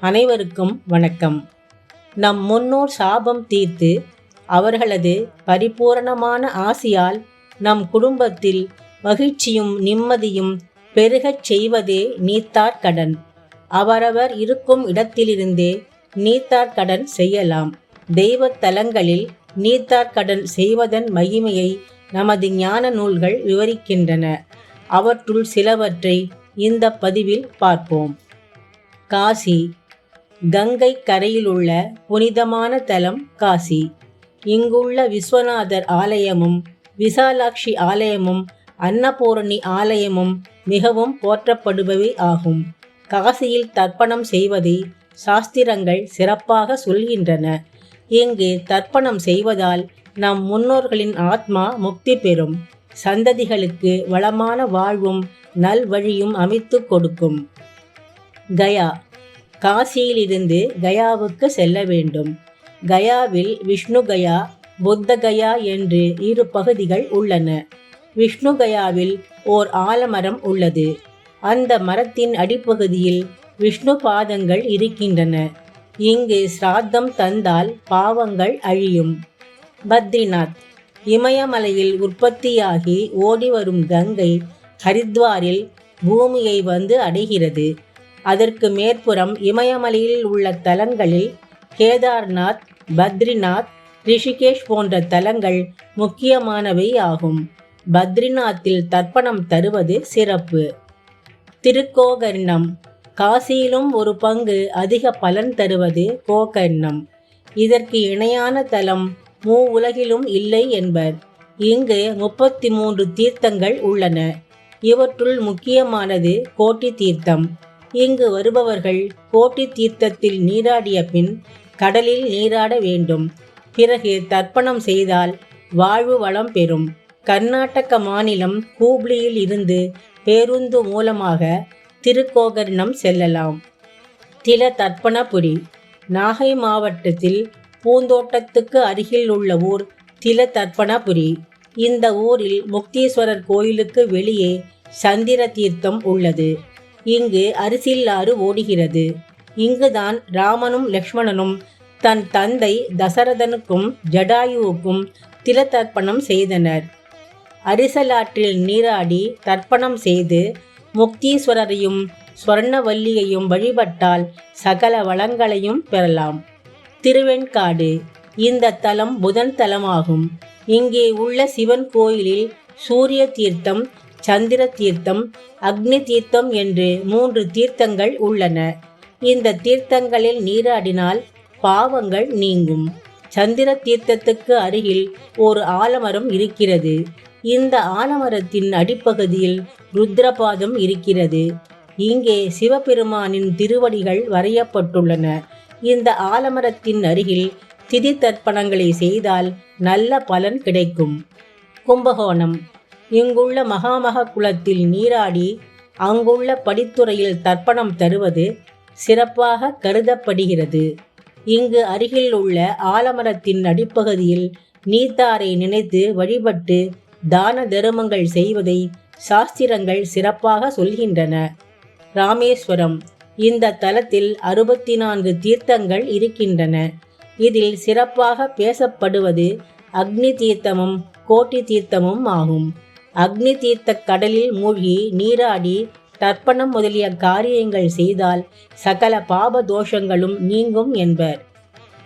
அனைவருக்கும் வணக்கம். நம் முன்னோர் சாபம் தீர்த்து அவர்களது பரிபூரணமான ஆசியால் நம் குடும்பத்தில் மகிழ்ச்சியும் நிம்மதியும் பெருகச் செய்வதே நீத்தார் கடன். அவரவர் இருக்கும் இடத்திலிருந்தே நீத்தார் கடன் செய்யலாம். தெய்வ தலங்களில் நீத்தார் கடன் செய்வதன் மகிமையை நமது ஞான நூல்கள் விவரிக்கின்றன. அவற்றுள் சிலவற்றை இந்த பதிவில் பார்ப்போம். காசி கங்கை கரையிலுள்ள புனிதமான தலம் காசி. இங்குள்ள விஸ்வநாதர் ஆலயமும் விசாலாட்சி ஆலயமும் அன்னபூரணி ஆலயமும் மிகவும் போற்றப்படுபவை ஆகும். காசியில் தர்ப்பணம் செய்வதை சாஸ்திரங்கள் சிறப்பாக சொல்கின்றன. இங்கு தர்ப்பணம் செய்வதால் நம் முன்னோர்களின் ஆத்மா முக்தி பெறும். சந்ததிகளுக்கு வளமான வாழ்வும் நல்வழியும் அமைத்து கொடுக்கும். கயா காசியிலிருந்து கயாவுக்கு செல்ல வேண்டும். கயாவில் விஷ்ணு கயா புத்த கயா என்று இரு பகுதிகள் உள்ளன. விஷ்ணு கயாவில் ஓர் ஆலமரம் உள்ளது. அந்த மரத்தின் அடிப்பகுதியில் விஷ்ணு பாதங்கள் இருக்கின்றன. இங்கு சிராத்தம் தந்தால் பாவங்கள் அழியும். பத்ரிநாத். இமயமலையில் உற்பத்தியாகி ஓடி வரும் கங்கை ஹரித்வாரில் பூமியை வந்து அடைகிறது. அதற்கு மேற்புறம் இமயமலையில் உள்ள தலங்களில் கேதார்நாத் பத்ரிநாத் ரிஷிகேஷ் போன்ற தலங்கள் முக்கியமானவை ஆகும். பத்ரிநாத்தில் தர்ப்பணம் தருவது சிறப்பு. திருக்கோகர்ணம். காசியிலும் ஒரு பங்கு அதிக பலன் தருவது கோகர்ணம். இதற்கு இணையான தலம் மூ உலகிலும் இல்லை என்பர். இங்கு முப்பத்தி மூன்று தீர்த்தங்கள் உள்ளன. இவற்றுள் முக்கியமானது கோட்டி தீர்த்தம். இங்கு வருபவர்கள் கோட்டி தீர்த்தத்தில் நீராடிய பின் கடலில் நீராட வேண்டும். பிறகு தர்ப்பணம் செய்தால் வாழ்வு வளம் பெறும். கர்நாடக மாநிலம் ஹூப்ளியில் இருந்து பேருந்து மூலமாக திருக்கோகர்ணம் செல்லலாம். தில தர்ப்பணபுரி நாகை மாவட்டத்தில் பூந்தோட்டத்துக்கு அருகில் உள்ள ஊர் தில தர்ப்பணபுரி. இந்த ஊரில் முக்தீஸ்வரர் கோயிலுக்கு வெளியே சந்திர தீர்த்தம் உள்ளது. இங்கு அரிசில்லாறு ஓடுகிறது. இங்குதான் ராமனும் லக்ஷ்மணனும் தன் தந்தை தசரதனுக்கும் ஜடாயுவுக்கும் திலத்தர்ப்பணம் செய்தனர். அரிசலாற்றில் நீராடி தர்ப்பணம் செய்து முக்தீஸ்வரரையும் ஸ்வர்ணவல்லியையும் வழிபட்டால் சகல வளங்களையும் பெறலாம். திருவெண்காடு இந்த தலம் புதன் தலமாகும். இங்கே உள்ள சிவன் கோயிலில் சூரிய தீர்த்தம் சந்திர தீர்த்தம் அக்னி தீர்த்தம் என்று மூன்று தீர்த்தங்கள் உள்ளன. இந்த தீர்த்தங்களில் நீராடினால் பாவங்கள் நீங்கும். சந்திர தீர்த்தத்துக்கு அருகில் ஒரு ஆலமரம் இருக்கிறது. இந்த ஆலமரத்தின் அடிப்பகுதியில் ருத்ரபாதம் இருக்கிறது. இங்கே சிவபெருமானின் திருவடிகள் வரையப்பட்டுள்ளன. இந்த ஆலமரத்தின் அருகில் திதி தர்ப்பணங்களை செய்தால் நல்ல பலன் கிடைக்கும். கும்பகோணம். இங்குள்ள மகாமக குளத்தில் நீராடி அங்குள்ள படித்துறையில் தர்ப்பணம் தருவது சிறப்பாக கருதப்படுகிறது. இங்கு அருகில் உள்ள ஆலமரத்தின் அடிப்பகுதியில் நீத்தாரை நினைத்து வழிபட்டு தான தருமங்கள் செய்வதை சாஸ்திரங்கள் சிறப்பாக சொல்கின்றன. ராமேஸ்வரம். இந்த தலத்தில் அறுபத்தி நான்கு தீர்த்தங்கள் இருக்கின்றன. இதில் சிறப்பாக பேசப்படுவது அக்னி தீர்த்தமும் கோட்டி தீர்த்தமும் ஆகும். அக்னி தீர்த்த கடலில் மூழ்கி நீராடி தர்ப்பணம் முதலிய காரியங்கள் செய்தால் சகல பாப தோஷங்களும் நீங்கும் என்பர்.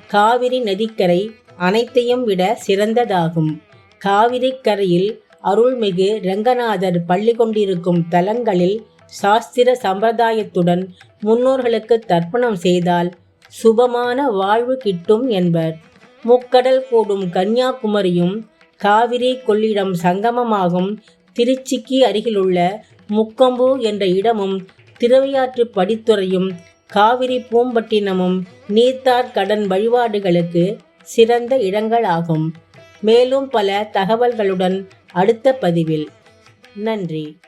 காவிரி நதிக்கரை அனைத்தையும் விட சிறந்ததாகும். காவிரி கரையில் அருள்மிகு ரங்கநாதர் பள்ளி கொண்டிருக்கும் தலங்களில் சாஸ்திர சம்பிரதாயத்துடன் முன்னோர்களுக்கு தர்ப்பணம் செய்தால் சுபமான வாழ்வு கிட்டும் என்பர். முக்கடல் கூடும் கன்னியாகுமரியும் காவிரி கொள்ளிடம் சங்கமமாகும் திருச்சிக்கு அருகிலுள்ள முக்கம்பு என்ற இடமும் திருவையாற்று படித்துறையும் காவிரி பூம்பட்டினமும் நீர்த்தார் கடன் வழிபாடுகளுக்கு சிறந்த இடங்களாகும். மேலும் பல தகவல்களுடன் அடுத்த பதிவில். நன்றி.